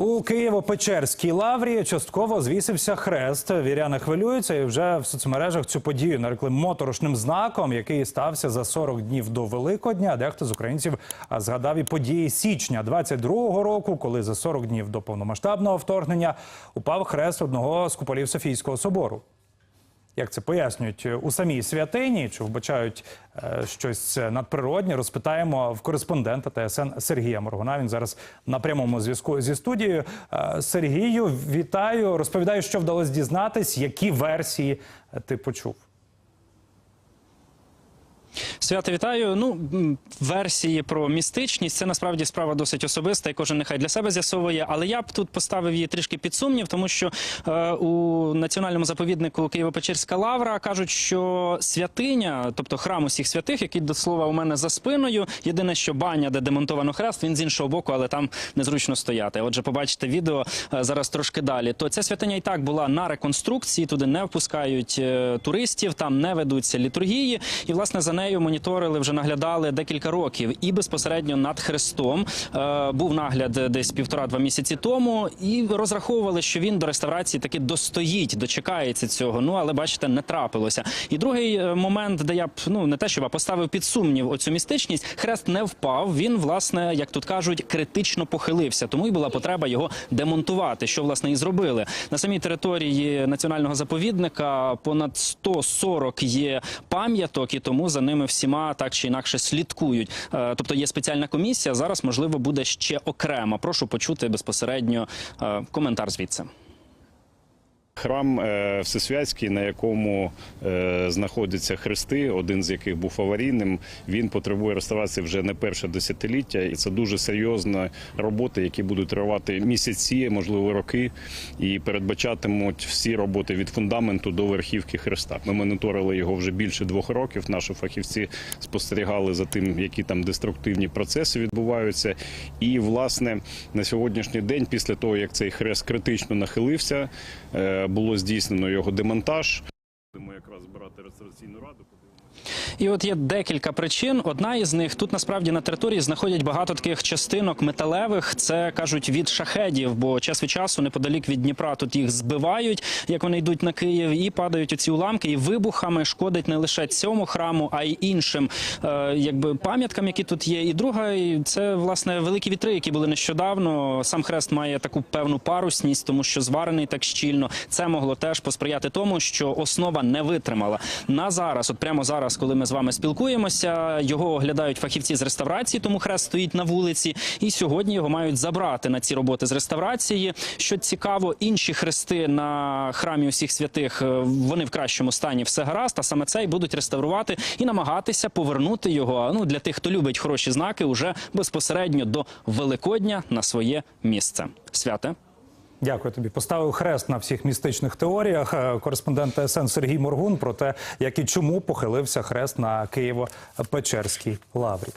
У Києво-Печерській лаврі частково звісився хрест. Віряни хвилюються і вже в соцмережах цю подію нарекли моторошним знаком, який стався за 40 днів до Великодня. Дехто з українців згадав і події січня 22-го року, коли за 40 днів до повномасштабного вторгнення упав хрест одного з куполів Софійського собору. Як це пояснюють у самій святині, чи вбачають е, щось надприроднє, розпитаємо в кореспондента ТСН Сергія Моргуна. Він зараз на прямому зв'язку зі студією. Е, Сергію, вітаю. Розповідаю, що вдалося дізнатись, які версії е, ти почув. Свято вітаю. Ну версії про містичність це насправді справа досить особиста, і кожен нехай для себе з'ясовує. Але я б тут поставив її трішки під сумнів, тому що е, у національному заповіднику Києво-Печерська лавра кажуть, що святиня, тобто храм усіх святих, який до слова у мене за спиною. Єдине, що баня, де демонтовано хрест, він з іншого боку, але там незручно стояти. Отже, побачите відео е, зараз трошки далі. То ця святиня і так була на реконструкції. Туди не впускають е, туристів, там не ведуться літургії, і власне за нею моніторили, вже наглядали декілька років. І безпосередньо над хрестом е, був нагляд десь півтора-два місяці тому, і розраховували, що він до реставрації таки достоїть, дочекається цього. Ну але бачите, не трапилося. І другий е, момент, де я б ну не те, щоб я поставив під сумнів оцю містичність, хрест не впав. Він, власне, як тут кажуть, критично похилився. Тому і була потреба його демонтувати, що власне і зробили на самій території національного заповідника. Понад 140 є пам'яток, і тому за ними всіма так чи інакше слідкують. Е, Тобто є спеціальна комісія. Зараз можливо буде ще окремо. Прошу почути безпосередньо е, коментар звідси. Храм е, Всесвятський, на якому е, знаходяться хрести, один з яких був аварійним, він потребує реставрації вже не перше десятиліття, і це дуже серйозна роботи, які будуть тривати місяці, можливо, роки, і передбачатимуть всі роботи від фундаменту до верхівки хреста. Ми моніторили його вже більше двох років. Наші фахівці спостерігали за тим, які там деструктивні процеси відбуваються. І власне на сьогоднішній день, після того як цей хрест критично нахилився. Було здійснено його демонтаж. Будемо якраз брати реставраційну раду. І от є декілька причин. Одна із них тут насправді на території знаходять багато таких частинок металевих. Це кажуть від шахедів, бо час від часу неподалік від Дніпра тут їх збивають, як вони йдуть на Київ, і падають оці уламки, і вибухами шкодить не лише цьому храму, а й іншим е, якби пам'яткам, які тут є. І друга це власне великі вітри, які були нещодавно. Сам хрест має таку певну парусність, тому що зварений так щільно. Це могло теж посприяти тому, що основа не витримала. На зараз, от прямо зараз, коли ми з вами спілкуємося, його оглядають фахівці з реставрації, тому хрест стоїть на вулиці. І сьогодні його мають забрати на ці роботи з реставрації. Що цікаво, інші хрести на храмі усіх святих е, вони в кращому стані все гаразд. А саме цей будуть реставрувати і намагатися повернути його. Ну для тих, хто любить хороші знаки, уже безпосередньо до Великодня на своє місце. Святе. Дякую тобі. Поставив хрест на всіх містичних теоріях. Е, Кореспондент СН Сергій Моргун про те, як і чому похилився хрест на Києво-Печерській лаврі.